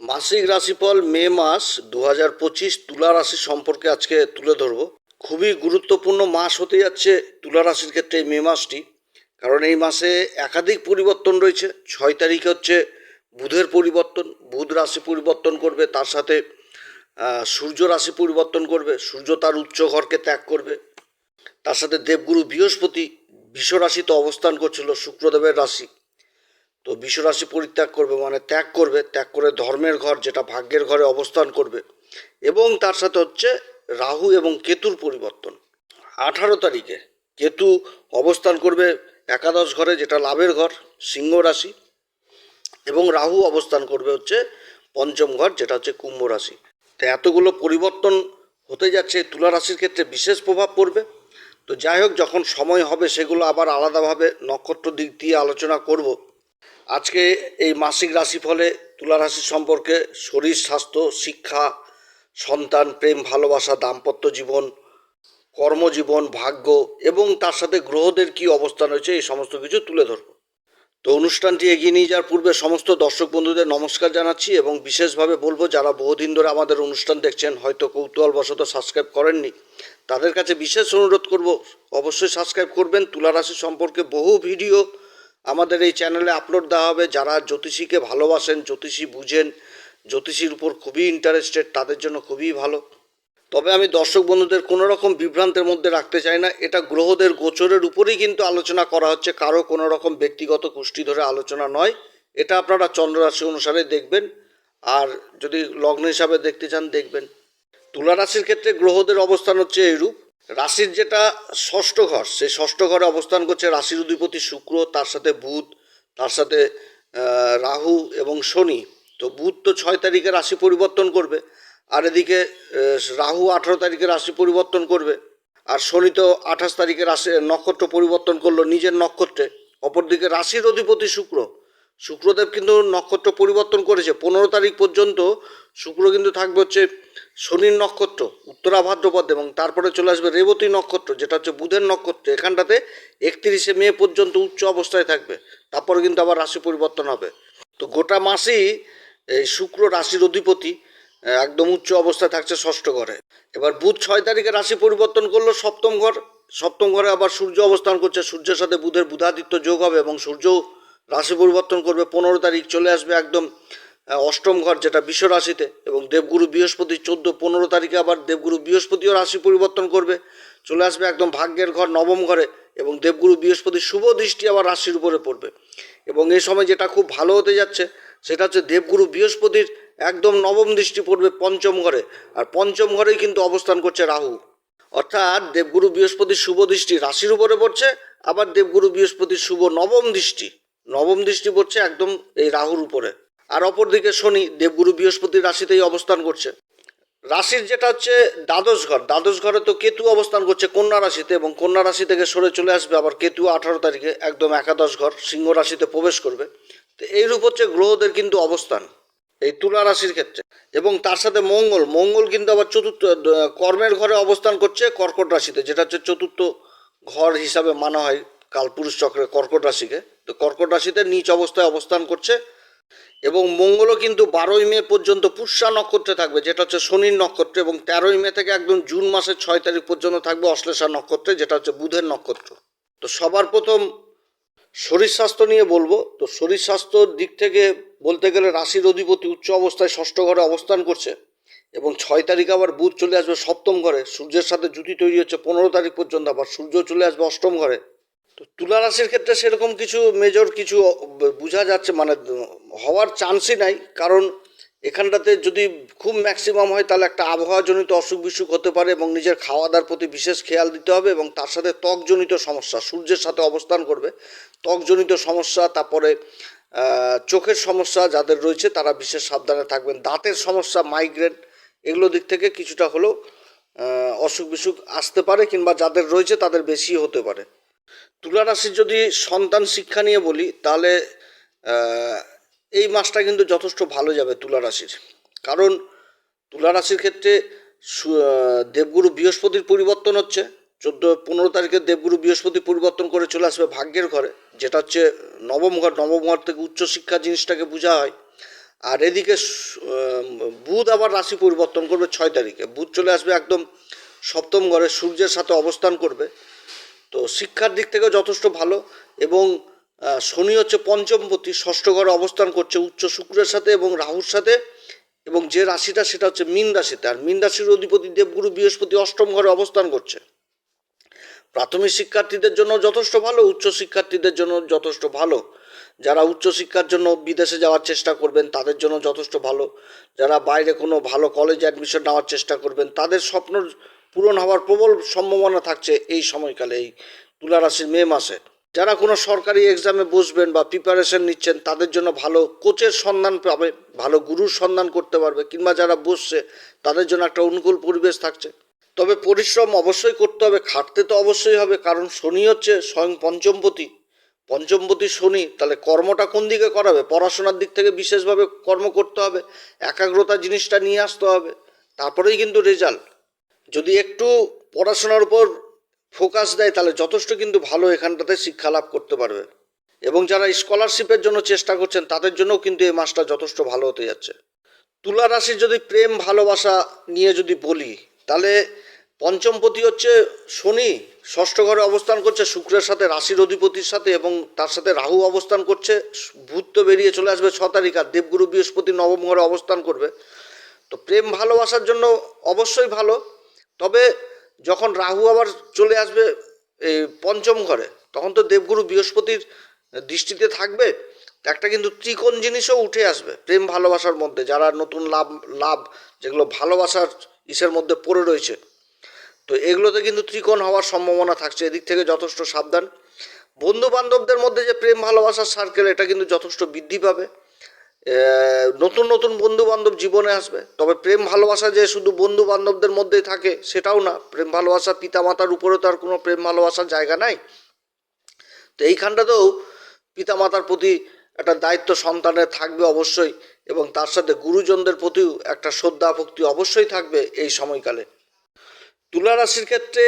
মাসিক রাশিফল মে মাস দু হাজার পঁচিশ তুলা রাশি সম্পর্কে আজকে তুলে ধরবো। খুবই গুরুত্বপূর্ণ মাস হতে যাচ্ছে তুলা রাশির ক্ষেত্রে এই মে মাসটি, কারণ এই মাসে একাধিক পরিবর্তন রয়েছে। ছয় তারিখে হচ্ছে বুধের পরিবর্তন, বুধ রাশি পরিবর্তন করবে, তার সাথে সূর্য রাশি পরিবর্তন করবে, সূর্য তার উচ্চ ঘরকে ত্যাগ করবে। তার সাথে দেবগুরু বৃহস্পতি, বিষ রাশিতে অবস্থান করছিল, শুক্রদেবের রাশি। তো বিশ্বরাশি পরিত্যাগ করবে মানে ত্যাগ করবে, ত্যাগ করে ধর্মের ঘর, যেটা ভাগ্যের ঘরে অবস্থান করবে। এবং তার সাথে হচ্ছে রাহু এবং কেতুর পরিবর্তন। আঠারো তারিখে কেতু অবস্থান করবে একাদশ ঘরে, যেটা লাভের ঘর, সিংহ রাশি। এবং রাহু অবস্থান করবে হচ্ছে পঞ্চম ঘর, যেটা হচ্ছে কুম্ভ রাশি। তো এতগুলো পরিবর্তন হতে যাচ্ছে, তুলা রাশির ক্ষেত্রে বিশেষ প্রভাব পড়বে। তো যাই হোক, যখন সময় হবে, সেগুলো আবার আলাদাভাবে নক্ষত্র দিক দিয়ে আলোচনা করব। আজকে এই মাসিক রাশিফলে তুলা রাশি সম্পর্কে শরীর, স্বাস্থ্য, শিক্ষা, সন্তান, প্রেম, ভালোবাসা, দাম্পত্য জীবন, কর্মজীবন, ভাগ্য এবং তার সাথে গ্রহদের কি অবস্থান রয়েছে এই সমস্ত কিছু তুলে ধরব। তো অনুষ্ঠানটি এগিয়ে নিয়ে যাওয়ার পূর্বে সমস্ত দর্শক বন্ধুদের নমস্কার জানাচ্ছি এবং বিশেষভাবে বলব, যারা বহুদিন ধরে আমাদের অনুষ্ঠান দেখছেন, হয়তো কৌতূহলবশত সাবস্ক্রাইব করেননি, তাদের কাছে বিশেষ অনুরোধ করব, অবশ্যই সাবস্ক্রাইব করবেন। তুলা রাশি সম্পর্কে বহু ভিডিও আমাদের এই চ্যানেলে আপলোড দেওয়া হবে। যারা জ্যোতিষীকে ভালোবাসেন, জ্যোতিষী বুঝেন, জ্যোতিষীর উপর খুবই ইন্টারেস্টেড তাদের জন্য খুবই ভালো। তবে আমি দর্শক বন্ধুদের কোনো রকম বিভ্রান্তের মধ্যে রাখতে চাই না। এটা গ্রহদের গোচরের উপরেই কিন্তু আলোচনা করা হচ্ছে। কারও কোনো রকম ব্যক্তিগত কুষ্টি ধরে আলোচনা নয়। এটা আপনারা চন্দ্ররাশি অনুসারে দেখবেন। আর যদি লগ্ন হিসাবে দেখতে চান, দেখবেন। তুলা রাশির ক্ষেত্রে গ্রহদের অবস্থান হচ্ছে এইরূপ। রাশির যেটা ষষ্ঠ ঘর, সেই ষষ্ঠ ঘরে অবস্থান করছে রাশির অধিপতি শুক্র, তার সাথে বুধ, তার সাথে রাহু এবং শনি। তো বুধ তো ছয় তারিখে রাশি পরিবর্তন করবে, আর এদিকে রাহু আঠারো তারিখে রাশি পরিবর্তন করবে, আর শনি তো আঠাশ তারিখে রাশি নক্ষত্র পরিবর্তন করল নিজের নক্ষত্রে। অপরদিকে রাশির অধিপতি শুক্র শুক্রদেব কিন্তু নক্ষত্র পরিবর্তন করেছে। পনেরো তারিখ পর্যন্ত শুক্র কিন্তু থাকবে হচ্ছে শনির নক্ষত্র, উত্তরা ভাদ্রপদ এবং তারপরে চলে আসবে রেবতী নক্ষত্র, যেটা হচ্ছে বুধের নক্ষত্র। এখানটাতে একত্রিশে মে পর্যন্ত উচ্চ অবস্থায় থাকবে, তারপরে কিন্তু আবার রাশি পরিবর্তন হবে। তো গোটা মাসেই এই শুক্র রাশির অধিপতি একদম উচ্চ অবস্থায় থাকছে ষষ্ঠ ঘরে। এবার বুধ ছয় তারিখে রাশি পরিবর্তন করল সপ্তম ঘর। সপ্তম ঘরে আবার সূর্য অবস্থান করছে। সূর্যের সাথে বুধের বুধাদিত্য যোগ হবে এবং সূর্যও রাশি পরিবর্তন করবে, পনেরো তারিখ চলে আসবে একদম অষ্টম ঘর যেটা বিশ্ব রাশিতে এবং দেবগুরু বৃহস্পতি চোদ্দ, পনেরো তারিখে আবার দেবগুরু বৃহস্পতিও রাশি পরিবর্তন করবে, চলে আসবে একদম ভাগ্যের ঘর নবম ঘরে এবং দেবগুরু বৃহস্পতির শুভ দৃষ্টি আবার রাশির উপরে পড়বে। এবং এই সময় যেটা খুব ভালো হতে যাচ্ছে, সেটা হচ্ছে দেবগুরু বৃহস্পতির একদম নবম দৃষ্টি পড়বে পঞ্চম ঘরে, আর পঞ্চম ঘরেই কিন্তু অবস্থান করছে রাহু। অর্থাৎ দেবগুরু বৃহস্পতির শুভ দৃষ্টি রাশির উপরে পড়ছে, আবার দেবগুরু বৃহস্পতির শুভ নবম দৃষ্টি। নবম দৃষ্টি পড়ছে একদম এই রাহুর উপরে। আর অপরদিকে শনি, দেবগুরু বৃহস্পতির রাশিতেই অবস্থান করছে। রাশির যেটা হচ্ছে দ্বাদশ ঘর, দ্বাদশ ঘরে তো কেতু অবস্থান করছে কন্যা রাশিতে এবং কন্যা রাশি থেকে সরে চলে আসবে আবার কেতু আঠারো তারিখে একদম একাদশ ঘর, সিংহ রাশিতে প্রবেশ করবে। তো এইরূপ হচ্ছে গ্রহদের কিন্তু অবস্থান এই তুলা রাশির ক্ষেত্রে। এবং তার সাথে মঙ্গল মঙ্গল কিন্তু আবার চতুর্থ কর্মের ঘরে অবস্থান করছে কর্কট রাশিতে, যেটা হচ্ছে চতুর্থ ঘর হিসাবে মানা হয় কালপুরুষ চক্রে কর্কট রাশিকে। তো কর্কট রাশিতে নিচ অবস্থায় অবস্থান করছে এবং মঙ্গলও কিন্তু বারোই মে পর্যন্ত পুষ্যা নক্ষত্রে থাকবে, যেটা হচ্ছে শনির নক্ষত্র এবং তেরোই মে থেকে একদম জুন মাসের ছয় তারিখ পর্যন্ত থাকবে অশ্লেষা নক্ষত্রে, যেটা হচ্ছে বুধের নক্ষত্র। তো সবার প্রথম শরীর স্বাস্থ্য নিয়ে বলব, তো শরীর স্বাস্থ্যর দিক থেকে বলতে গেলে রাশির অধিপতি উচ্চ অবস্থায় ষষ্ঠ ঘরে অবস্থান করছে এবং ছয় তারিখ আবার বুধ চলে আসবে সপ্তম ঘরে, সূর্যের সাথে জুতি তৈরি হচ্ছে পনেরো তারিখ পর্যন্ত, আবার সূর্য চলে আসবে অষ্টম ঘরে। তো তুলা রাশির ক্ষেত্রে সেরকম কিছু মেজর কিছু বোঝা যাচ্ছে মানে হওয়ার চান্সই নাই। কারণ এখানটাতে যদি খুব ম্যাক্সিমাম হয়, তাহলে একটা আবহাওয়াজনিত অসুখ বিসুখ হতে পারে এবং নিজের খাওয়া দাওয়ার প্রতি বিশেষ খেয়াল দিতে হবে এবং তার সাথে ত্বকজনিত সমস্যা, সূর্যের সাথে অবস্থান করবে। ত্বকজনিত সমস্যা, তারপরে চোখের সমস্যা যাদের রয়েছে, তারা বিশেষ সাবধানে থাকবেন। দাঁতের সমস্যা মাইগ্রেন এগুলো দিক থেকে কিছুটা হলেও অসুখ বিসুখ আসতে পারে কিংবা যাদের রয়েছে, তাদের বেশি হতে পারে। তুলা রাশির যদি সন্তান শিক্ষা নিয়ে বলি, তাহলে এই মাসটা কিন্তু যথেষ্ট ভালো যাবে তুলা রাশির কারণ তুলা রাশির ক্ষেত্রে দেবগুরু বৃহস্পতির পরিবর্তন হচ্ছে। চোদ্দ, পনেরো তারিখে দেবগুরু বৃহস্পতি পরিবর্তন করে চলে আসবে ভাগ্যের ঘরে, যেটা হচ্ছে নবম ঘর। নবম ঘর থেকে উচ্চশিক্ষা জিনিসটাকে বোঝা হয়। আর এদিকে বুধ আবার রাশি পরিবর্তন করবে ছয় তারিখে। বুধ চলে আসবে একদম সপ্তম ঘরে, সূর্যের সাথে অবস্থান করবে। তো শিক্ষার দিক থেকে যথেষ্ট ভালো এবং শনি হচ্ছে পঞ্চমপতি, ষষ্ঠ ঘরে অবস্থান করছে উচ্চ শুক্রের সাথে এবং রাহুর সাথে এবং যে রাশিটা সেটা হচ্ছে মীন রাশিতে। আর মীন রাশির অধিপতি দেবগুরু বৃহস্পতি অষ্টম ঘরে অবস্থান করছে। প্রাথমিক শিক্ষার্থীদের জন্য যথেষ্ট ভালো, উচ্চ শিক্ষার্থীদের জন্য যথেষ্ট ভালো। যারা উচ্চ শিক্ষার জন্য বিদেশে যাওয়ার চেষ্টা করবেন, তাদের জন্য যথেষ্ট ভালো। যারা বাইরে কোনো ভালো কলেজে অ্যাডমিশন নেওয়ার চেষ্টা করবেন, তাদের স্বপ্ন পূরণ হওয়ার প্রবল সম্ভাবনা থাকছে এই সময়কালে, এই তুলা রাশির মে মাসে। যারা কোনো সরকারি এক্সামে বসবেন বা প্রিপারেশন নিচ্ছেন, তাদের জন্য ভালো কোচের সন্ধান পাবে, ভালো গুরুর সন্ধান করতে পারবে, কিংবা যারা বসছে, তাদের জন্য একটা অনুকূল পরিবেশ থাকছে। তবে পরিশ্রম অবশ্যই করতে হবে খাটতে তো অবশ্যই হবে, কারণ শনি হচ্ছে স্বয়ং পঞ্চমপতি। পঞ্চমপতি শনি, তাহলে কর্মটা কোন দিকে করাবে? পড়াশোনার দিক থেকে বিশেষভাবে কর্ম করতে হবে, একাগ্রতা জিনিসটা নিয়ে আসতে হবে। তারপরেই কিন্তু রেজাল্ট যদি একটু পড়াশোনার উপর ফোকাস দেয়, তাহলে যথেষ্ট কিন্তু ভালো এখানটাতে শিক্ষা লাভ করতে পারবে। এবং যারা স্কলারশিপের জন্য চেষ্টা করছেন, তাদের জন্যও কিন্তু এই মাসটা যথেষ্ট ভালো হতে যাচ্ছে। তুলা রাশির যদি প্রেম, ভালোবাসা নিয়ে যদি বলি, তাহলে পঞ্চমপতি হচ্ছে শনি, ষষ্ঠ ঘরে অবস্থান করছে, শুক্রের সাথে রাশির অধিপতির সাথে এবং তার সাথে রাহু অবস্থান করছে ভূত তো বেরিয়ে চলে আসবে ছ তারিখ, আর দেবগুরু বৃহস্পতি নবম ঘরে অবস্থান করবে। তো প্রেম, ভালোবাসার জন্য অবশ্যই ভালো। তবে যখন রাহু আবার চলে আসবে এই পঞ্চম ঘরে, তখন তো দেবগুরু বৃহস্পতির দৃষ্টিতে থাকবে। একটা কিন্তু ত্রিকোণ জিনিসও উঠে আসবে প্রেম ভালোবাসার মধ্যে, যারা নতুন লাভ লাভ যেগুলো ভালোবাসার ইসের মধ্যে পড়ে রয়েছে। তো এগুলোতে কিন্তু ত্রিকোণ হওয়ার সম্ভাবনা থাকছে, এদিক থেকে যথেষ্ট সাবধান। বন্ধু বান্ধবদের মধ্যে যে প্রেম ভালোবাসার সার্কেল এটা কিন্তু যথেষ্ট বৃদ্ধি পাবে। নতুন নতুন বন্ধু বান্ধব জীবনে আসবে। তবে প্রেম ভালোবাসা যে শুধু বন্ধু বান্ধবদের মধ্যেই থাকে, সেটাও না। প্রেম ভালোবাসা পিতামাতার উপরে তো আর কোনো প্রেম ভালোবাসার জায়গা নাই। তো এইখানটাতেও পিতামাতার প্রতি একটা দায়িত্ব সন্তানের থাকবে অবশ্যই, এবং তার সাথে গুরুজনদের প্রতিও একটা শ্রদ্ধা ভক্তি অবশ্যই থাকবে এই সময়কালে। তুলা রাশির ক্ষেত্রে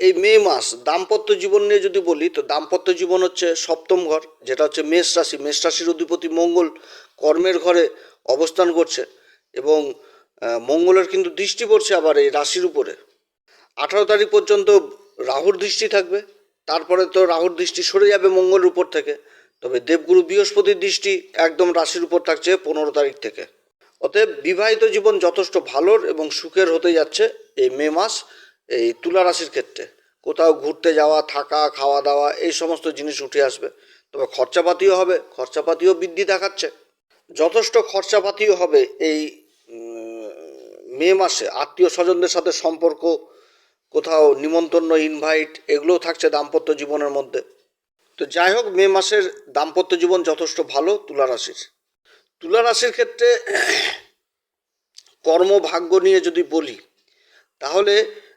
এই মে মাস দাম্পত্য জীবন নিয়ে যদি বলি, তো দাম্পত্য জীবন হচ্ছে সপ্তম ঘর, যেটা হচ্ছে মেষ রাশি। মেষ রাশির অধিপতি মঙ্গল কর্মের ঘরে অবস্থান করছে এবং মঙ্গলের কিন্তু দৃষ্টি পড়ছে আবার এই রাশির উপরে। আঠারো তারিখ পর্যন্ত রাহুর দৃষ্টি থাকবে, তারপরে তো রাহুর দৃষ্টি সরে যাবে মঙ্গলের উপর থেকে। তবে দেবগুরু বৃহস্পতির দৃষ্টি একদম রাশির উপর থাকছে পনেরো তারিখ থেকে। অতএব বিবাহিত জীবন যথেষ্ট ভালোর এবং সুখের হতে যাচ্ছে এই মে মাস। এই তুলা রাশির ক্ষেত্রে। কোথাও ঘুরতে যাওয়া, থাকা, খাওয়া দাওয়া, এই সমস্ত জিনিস উঠে আসবে। তবে খরচাপাতিও হবে, খরচাপাতিও বৃদ্ধি দেখাচ্ছে। যথেষ্ট খরচাপাতিও হবে এই মে মাসে। আত্মীয় স্বজনদের সাথে সম্পর্ক, কোথাও নিমন্ত্রণ ইনভাইট এগুলোও থাকছে দাম্পত্য জীবনের মধ্যে। তো যাই হোক, মে মাসের দাম্পত্য জীবন যথেষ্ট ভালো তুলা রাশির। তুলা রাশির ক্ষেত্রে, কর্মভাগ্য নিয়ে যদি বলি, তাহলে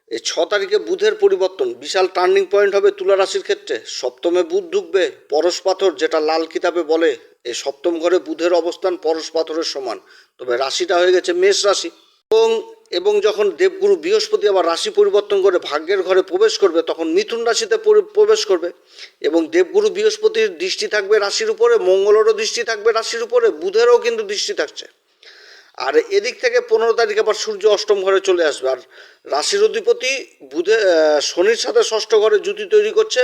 এই ছ তারিখে বুধের পরিবর্তন। বিশাল টার্নিং পয়েন্ট হবে তুলা রাশির ক্ষেত্রে। সপ্তমে বুধ ঢুকবে, পরশ পাথর যেটা লাল কিতাবে বলে, এই সপ্তম ঘরে বুধের অবস্থান পরশ পাথরের সমান। তবে রাশিটা হয়ে গেছে মেষ রাশি। এবং এবং যখন দেবগুরু বৃহস্পতি আবার রাশি পরিবর্তন করে ভাগ্যের ঘরে প্রবেশ করবে, তখন মিথুন রাশিতে প্রবেশ করবে। এবং দেবগুরু বৃহস্পতির দৃষ্টি থাকবে রাশির উপরে, মঙ্গলেরও দৃষ্টি থাকবে রাশির উপরে, বুধেরও কিন্তু দৃষ্টি থাকছে। আর এদিক থেকে পনেরো তারিখ আবার সূর্য অষ্টম ঘরে চলে আসবে। আর রাশির অধিপতি বুধে শনির সাথে ষষ্ঠ ঘরে জুতি তৈরি করছে।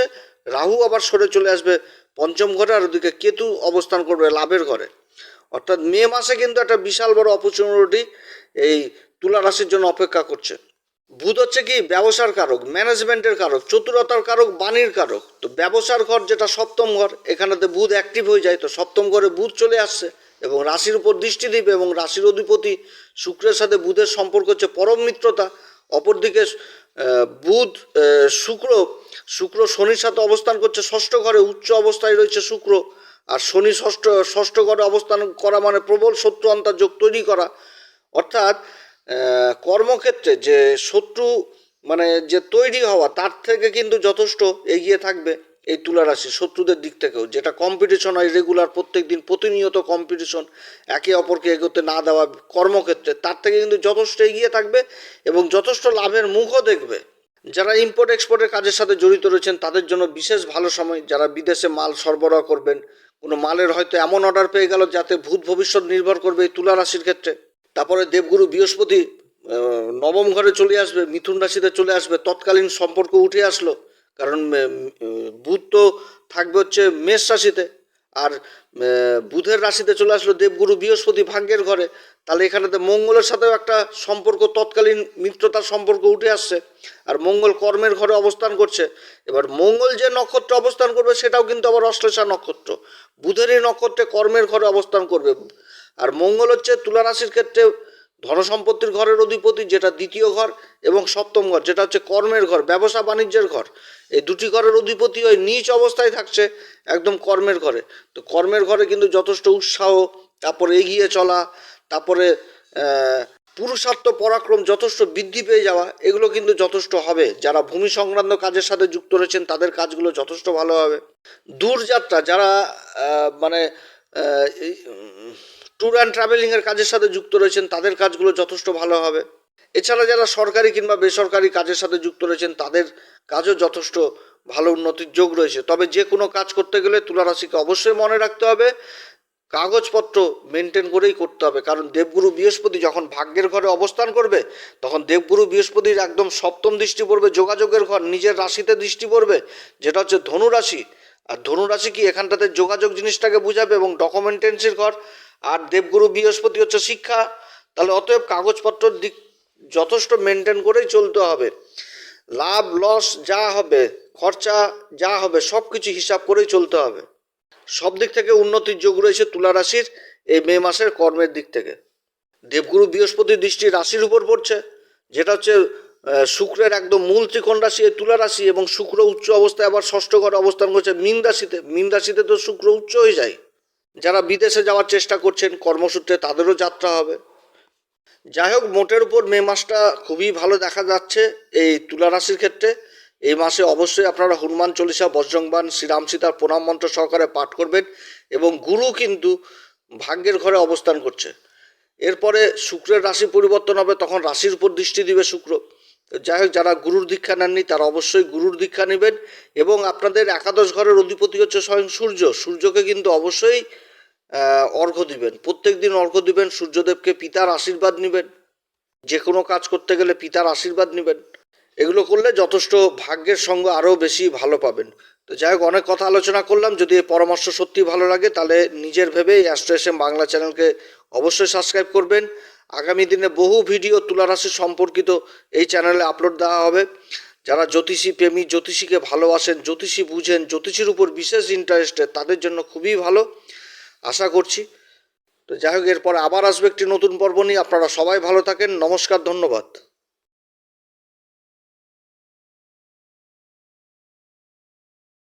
রাহু আবার সরে চলে আসবে পঞ্চম ঘরে, আর ওদিকে কেতু অবস্থান করবে লাভের ঘরে। অর্থাৎ মে মাসে কিন্তু একটা বিশাল বড় অপরচুনিটি এই তুলা রাশির জন্য অপেক্ষা করছে। বুধ হচ্ছে কি? ব্যবসার কারক ম্যানেজমেন্টের কারক, চতুরতার কারক, বাণীর কারক। তো ব্যবসার ঘর যেটা সপ্তম ঘর, এখানেতে বুধ অ্যাক্টিভ হয়ে যায়। তো সপ্তম ঘরে বুধ চলে আসছে। এবং রাশির উপর দৃষ্টি দিবে এবং রাশির অধিপতি শুক্রের সাথে বুধের সম্পর্ক হচ্ছে পরম মিত্রতা। অপরদিকে বুধ শুক্র শুক্র শনির সাথে অবস্থান করছে ষষ্ঠ ঘরে, উচ্চ অবস্থায় রয়েছে শুক্র। আর শনি ষষ্ঠ ষষ্ঠ ঘরে অবস্থান করা মানে প্রবল শত্রু যোগ তৈরি করা। অর্থাৎ কর্মক্ষেত্রে যে শত্রু মানে যে তৈরি হওয়া, তার থেকে কিন্তু যথেষ্ট এগিয়ে থাকবে। এই তুলা রাশি, শত্রুদের দিক থেকেও। যেটা কম্পিটিশন হয় রেগুলার প্রত্যেক দিন প্রতিনিয়ত কম্পিটিশন একে অপরকে এগোতে না দেওয়া কর্মক্ষেত্রে, তার থেকে কিন্তু যথেষ্ট এগিয়ে থাকবে এবং যথেষ্ট লাভের মুখও দেখবে। যারা ইম্পোর্ট এক্সপোর্টের কাজের সাথে জড়িত রয়েছেন, তাদের জন্য বিশেষ ভালো সময়। যারা বিদেশে মাল সরবরাহ করবেন, কোনো মালের হয়তো এমন অর্ডার পেয়ে গেল যাতে ভূত ভবিষ্যৎ নির্ভর করবে এই তুলা রাশির ক্ষেত্রে। তারপরে দেবগুরু বৃহস্পতি নবম ঘরে চলে আসবে, মিথুন রাশিতে চলে আসবে, তৎকালীন সম্পর্ক উঠে আসলো। কারণ বুধ তো থাকবে হচ্ছে মেষ রাশিতে। আর বুধের রাশিতে চলে আসলো দেবগুরু বৃহস্পতি ভাগ্যের ঘরে। তাহলে এখানেতে মঙ্গলের সাথেও একটা সম্পর্ক, তৎকালীন মিত্রতার সম্পর্ক উঠে আসছে। আর মঙ্গল কর্মের ঘরে অবস্থান করছে। এবার মঙ্গল যে নক্ষত্রে অবস্থান করবে, সেটাও কিন্তু আবার অশ্লেষা নক্ষত্র। বুধেরই নক্ষত্রে কর্মের ঘরে অবস্থান করবে। আর মঙ্গল হচ্ছে তুলা রাশির ক্ষেত্রে ধনসম্পত্তির ঘরের অধিপতি, যেটা দ্বিতীয় ঘর, এবং সপ্তম ঘর, যেটা হচ্ছে কর্মের ঘর, ব্যবসা বাণিজ্যের ঘর। এই দুটি ঘরের অধিপতি ওই নিচ অবস্থায় থাকছে, একদম কর্মের ঘরে। তো কর্মের ঘরে কিন্তু যথেষ্ট উৎসাহ, তারপরে এগিয়ে চলা, তারপরে পুরুষার্থ পরাক্রম যথেষ্ট বৃদ্ধি পেয়ে যাওয়া, এগুলো কিন্তু যথেষ্ট হবে। যারা ভূমি সংক্রান্ত কাজের সাথে যুক্ত রয়েছেন, তাদের কাজগুলো যথেষ্ট ভালো হবে। দূরযাত্রা, যারা মানে ট্যুর অ্যান্ড ট্রাভেলিংয়ের কাজের সাথে যুক্ত রয়েছেন, তাদের কাজগুলো যথেষ্ট ভালো হবে। এছাড়া যারা সরকারি কিংবা বেসরকারি কাজের সাথে যুক্ত রয়েছেন, তাদের কাজও যথেষ্ট ভালো উন্নতির যোগ রয়েছে। তবে যে কোনো কাজ করতে গেলে তুলা রাশিকে অবশ্যই মনে রাখতে হবে, কাগজপত্র মেনটেন করেই করতে হবে। কারণ দেবগুরু বৃহস্পতি যখন ভাগ্যের ঘরে অবস্থান করবে, তখন দেবগুরু বৃহস্পতির একদম সপ্তম দৃষ্টি পড়বে, যোগাযোগের ঘর, নিজের রাশিতে দৃষ্টি পড়বে, যেটা হচ্ছে ধনু রাশি আর ধনু রাশি কি এখানটাতে যোগাযোগ জিনিসটাকে বুঝাবে এবং ডকুমেন্টেন্সির ঘর আর দেবগুরু বৃহস্পতি হচ্ছে শিক্ষা, তাহলে অতএব কাগজপত্রের দিক যথেষ্ট মেনটেন করেই চলতে হবে। লাভ, লস যা হবে, খরচা যা হবে সব কিছু হিসাব করেই চলতে হবে। সব দিক থেকে উন্নতির যোগ রয়েছে তুলা রাশির, এই মে মাসের কর্মের দিক থেকে। দেবগুরু বৃহস্পতির দৃষ্টি রাশির উপর পড়ছে, যেটা হচ্ছে শুক্রের একদম মূল ত্রিকোণ রাশি, এই তুলা রাশি, এবং শুক্র উচ্চ অবস্থায় আবার ষষ্ঠ ঘর অবস্থান করছে, মীন রাশিতে। মীন রাশিতে তো শুক্র উচ্চ হয়ে যায়। যারা বিদেশে যাওয়ার চেষ্টা করছেন, কর্মসূত্রে তাদেরও যাত্রা হবে। যাই হোক, মোটের উপর মে মাসটা খুবই ভালো দেখা যাচ্ছে এই তুলা রাশির ক্ষেত্রে। এই মাসে অবশ্যই আপনারা হনুমান চল্লিশা বজ্রংবান শ্রীরাম সীতার প্রণাম মন্ত্র সহকারে পাঠ করবেন এবং গুরু কিন্তু ভাগ্যের ঘরে অবস্থান করছে। এরপরে শুক্রের রাশি পরিবর্তন হবে, তখন রাশির উপর দৃষ্টি দিবে শুক্র। যাই হোক, যারা গুরুর দীক্ষা নেননি, তারা অবশ্যই গুরুর দীক্ষা নেবেন এবং আপনাদের একাদশ ঘরের অধিপতি হচ্ছে স্বয়ং সূর্য। সূর্যকে কিন্তু অবশ্যই অর্ঘ্য দিবেন। প্রত্যেক দিন অর্ঘ্য দিবেন, সূর্যদেবকে পিতার আশীর্বাদ নেবেন। যে কোনো কাজ করতে গেলে পিতার আশীর্বাদ নেবেন। এগুলো করলে যথেষ্ট ভাগ্যের সঙ্গে আরও বেশি ভালো পাবেন। তো যাই হোক, অনেক কথা আলোচনা করলাম। যদি এই পরামর্শ সত্যি ভালো লাগে, তাহলে নিজের ভেবে এম বাংলা চ্যানেলকে অবশ্যই সাবস্ক্রাইব করবেন। আগামী দিনে বহু ভিডিও তুলারাশি সম্পর্কিত এই চ্যানেলে আপলোড দেওয়া হবে। যারা জ্যোতিষী প্রেমী, জ্যোতিষীকে ভালোবাসেন, জ্যোতিষী বুঝেন, জ্যোতিষীর উপর বিশেষ ইন্টারেস্টে তাদের জন্য খুবই ভালো। আশা করছি। তো যাই হোক, এরপর আবার আসবে একটি নতুন পর্ব নিয়ে। আপনারা সবাই ভালো থাকেন। নমস্কার, ধন্যবাদ।